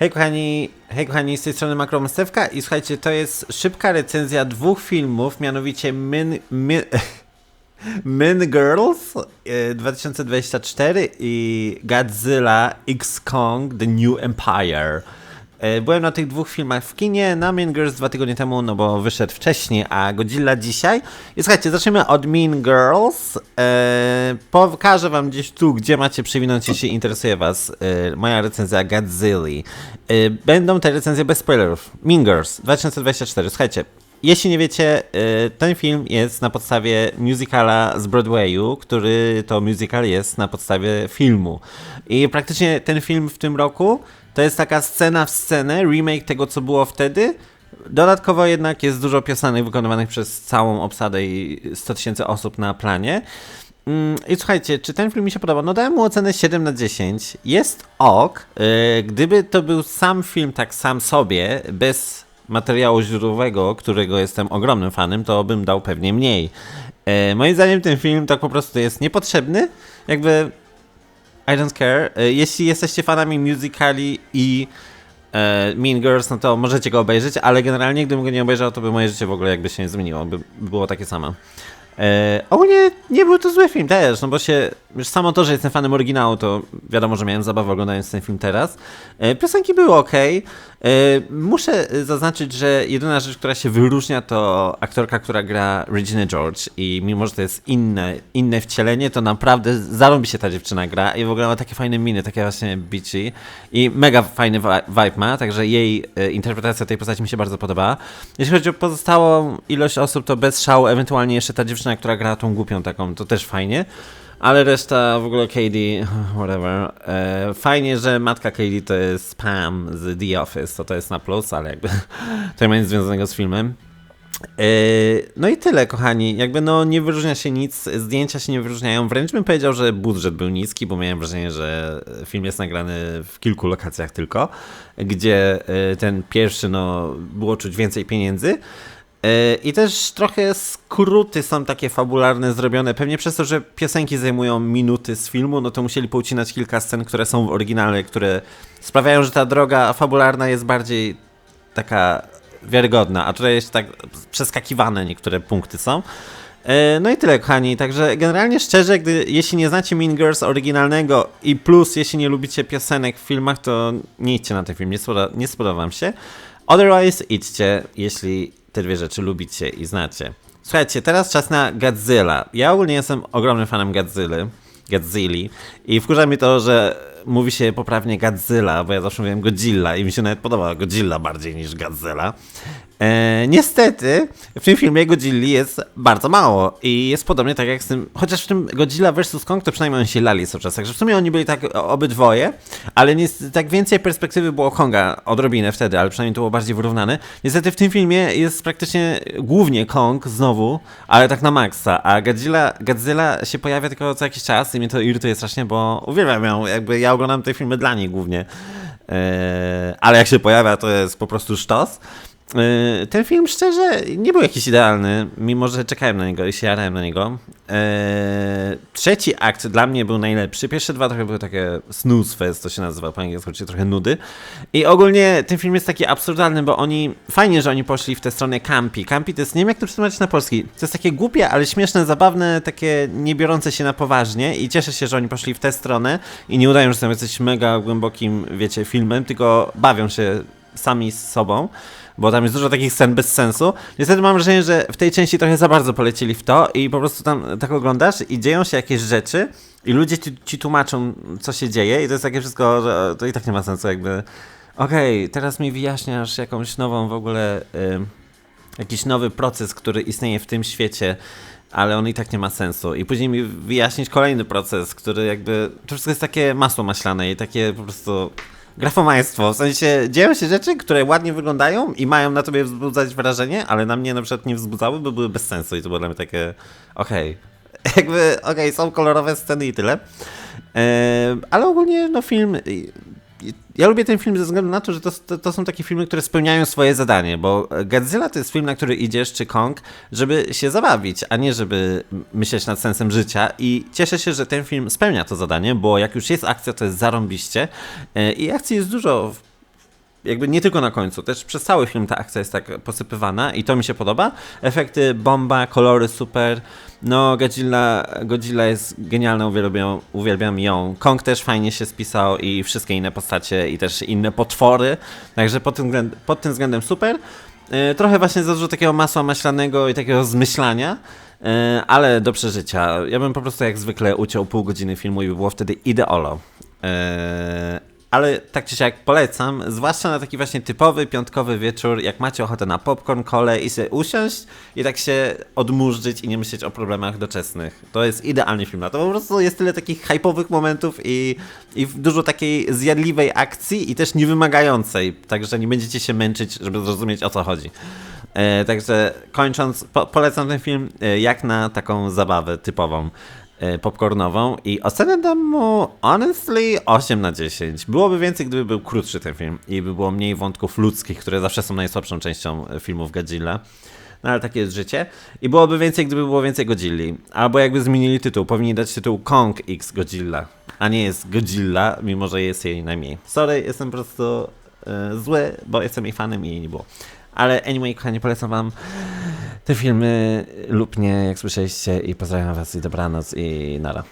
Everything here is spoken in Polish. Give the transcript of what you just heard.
Hej kochani, hej kochani, z tej strony Makromastewka i słuchajcie, to jest szybka recenzja dwóch filmów, mianowicie Min, Min, Min Girls e, 2024 i Godzilla X Kong The New Empire. E, Byłem na tych dwóch filmach w kinie, na Mean Girls dwa tygodnie temu, no bo wyszedł wcześniej, a Godzilla dzisiaj. I słuchajcie, zaczniemy od Mean Girls. E, pokażę wam gdzieś tu, gdzie macie przewinąć, jeśli interesuje was e, moja recenzja Godzilla. Będą te recenzje bez spoilerów. Mean Girls 2024. Słuchajcie, jeśli nie wiecie, e, ten film jest na podstawie musicala z Broadwayu, który to musical jest na podstawie filmu. I praktycznie ten film w tym roku to jest taka scena w scenę, remake tego, co było wtedy. Dodatkowo jednak jest dużo piosenek wykonywanych przez całą obsadę i 100 tysięcy osób na planie. Mm, I słuchajcie, czy ten film mi się podoba? No dałem mu ocenę 7 na 10. Jest ok. Yy, Gdyby to był sam film tak sam sobie, bez materiału źródłowego, którego jestem ogromnym fanem, to bym dał pewnie mniej. Yy, Moim zdaniem ten film tak po prostu jest niepotrzebny. Jakby I don't care. E, Jeśli jesteście fanami musicali i e, Mean Girls, no to możecie go obejrzeć, ale generalnie gdybym go nie obejrzał, to by moje życie w ogóle jakby się nie zmieniło, by było takie samo. E, ogólnie nie był to zły film też, no bo się, już samo to, że jestem fanem oryginału, to wiadomo, że miałem zabawę oglądając ten film teraz. E, piosenki były ok. E, muszę zaznaczyć, że jedyna rzecz, która się wyróżnia, to aktorka, która gra Regina George i mimo, że to jest inne, inne wcielenie, to naprawdę zarąbi się ta dziewczyna gra i w ogóle ma takie fajne miny, takie właśnie bitchy i mega fajny vi- vibe ma, także jej e, interpretacja tej postaci mi się bardzo podoba. Jeśli chodzi o pozostałą ilość osób, to bez szału, ewentualnie jeszcze ta dziewczyna, która gra tą głupią taką, to też fajnie. Ale reszta w ogóle Katie, whatever. E, fajnie, że matka Katie to jest Pam z The Office, to to jest na plus, ale jakby to nie ma nic związanego z filmem. E, No i tyle, kochani. Jakby no nie wyróżnia się nic, zdjęcia się nie wyróżniają. Wręcz bym powiedział, że budżet był niski, bo miałem wrażenie, że film jest nagrany w kilku lokacjach tylko, gdzie e, ten pierwszy, no, było czuć więcej pieniędzy. E, I też trochę skróty są takie fabularne zrobione. Pewnie przez to, że piosenki zajmują minuty z filmu, no to musieli poucinać kilka scen, które są w oryginale, które sprawiają, że ta droga fabularna jest bardziej taka wiarygodna, a tutaj jest tak przeskakiwane niektóre punkty są. E, No i tyle, kochani. Także generalnie szczerze, gdy, jeśli nie znacie Mean Girls oryginalnego i plus jeśli nie lubicie piosenek w filmach, to nie idźcie na ten film, nie, spoda- nie spodoba wam się. Otherwise idźcie, jeśli te dwie rzeczy lubicie i znacie. Słuchajcie, teraz czas na Godzilla. Ja ogólnie jestem ogromnym fanem Godzilla. Godzilli. I wkurza mnie to, że mówi się poprawnie Godzilla, bo ja zawsze mówiłem Godzilla i mi się nawet podoba Godzilla bardziej niż Godzilla. E, niestety, w tym filmie Godzilli jest bardzo mało i jest podobnie tak jak z tym, chociaż w tym Godzilla vs. Kong to przynajmniej oni się lali cały czas, także w sumie oni byli tak obydwoje, ale nie, tak więcej perspektywy było Konga odrobinę wtedy, ale przynajmniej to było bardziej wyrównane. Niestety w tym filmie jest praktycznie głównie Kong znowu, ale tak na maksa, a Godzilla, Godzilla się pojawia tylko co jakiś czas i mnie to irytuje strasznie, bo uwielbiam ją, jakby ja oglądam te filmy dla niej głównie. Eee, ale jak się pojawia, to jest po prostu sztos. Eee, Ten film szczerze nie był jakiś idealny, mimo że czekałem na niego i się jarałem na niego. Eee, Trzeci akt dla mnie był najlepszy. Pierwsze dwa trochę były takie snooze fest, to się nazywa po angielsku, czyli trochę nudy. I ogólnie ten film jest taki absurdalny, bo oni, fajnie, że oni poszli w tę stronę campi. Campi to jest, nie wiem jak to przetłumaczyć na polski, to jest takie głupie, ale śmieszne, zabawne, takie nie biorące się na poważnie i cieszę się, że oni poszli w tę stronę i nie udają, że są jacyś mega głębokim, wiecie, filmem, tylko bawią się sami z sobą, bo tam jest dużo takich scen bez sensu. Niestety mam wrażenie, że w tej części trochę za bardzo polecieli w to i po prostu tam tak oglądasz i dzieją się jakieś rzeczy i ludzie ci, ci tłumaczą, co się dzieje i to jest takie wszystko, że to i tak nie ma sensu jakby. Okej, teraz mi wyjaśniasz jakąś nową w ogóle, jakiś nowy proces, który istnieje w tym świecie, ale on i tak nie ma sensu. I później mi wyjaśnić kolejny proces, który jakby, to wszystko jest takie masło maślane i takie po prostu grafomaństwo. W sensie dzieją się rzeczy, które ładnie wyglądają i mają na tobie wzbudzać wrażenie, ale na mnie na przykład nie wzbudzały, bo były bez sensu i to było dla mnie takie, okej. Jakby, okej, są kolorowe sceny i tyle. E, ale ogólnie, no film... Ja lubię ten film ze względu na to, że to, to, to są takie filmy, które spełniają swoje zadanie, bo Godzilla to jest film, na który idziesz, czy Kong, żeby się zabawić, a nie żeby myśleć nad sensem życia. I cieszę się, że ten film spełnia to zadanie, bo jak już jest akcja, to jest zarąbiście. E, i akcji jest dużo w jakby nie tylko na końcu, też przez cały film ta akcja jest tak posypywana i to mi się podoba. Efekty, bomba, kolory super. No, Godzilla, Godzilla jest genialna, uwielbiam, uwielbiam ją. Kong też fajnie się spisał i wszystkie inne postacie i też inne potwory. Także pod tym, względem, pod tym względem super. E, Trochę właśnie za dużo takiego masła maślanego i takiego zmyślania, e, ale do przeżycia. Ja bym po prostu jak zwykle uciął pół godziny filmu i by było wtedy ideolo. Ale tak czy siak polecam, zwłaszcza na taki właśnie typowy piątkowy wieczór, jak macie ochotę na popcorn, kole i sobie usiąść i tak się odmurzyć i nie myśleć o problemach doczesnych. To jest idealny film na to, po prostu jest tyle takich hypowych momentów i, i dużo takiej zjadliwej akcji i też niewymagającej, także nie będziecie się męczyć, żeby zrozumieć o co chodzi. E, także kończąc, po, polecam ten film e, jak na taką zabawę typową popcornową i ocenę dam mu honestly 8 na 10. Byłoby więcej, gdyby był krótszy ten film i by było mniej wątków ludzkich, które zawsze są najsłabszą częścią e, filmów Godzilla. No ale takie jest życie. I byłoby więcej, gdyby było więcej Godzilli. Albo jakby zmienili tytuł. Powinni dać tytuł Kong X Godzilla, a nie jest Godzilla, mimo że jest jej najmniej. Sorry, jestem po prostu e, zły, bo jestem jej fanem i jej nie było. Ale anyway, kochani, polecam wam te filmy lub nie, jak słyszeliście i pozdrawiam was i dobranoc i nara.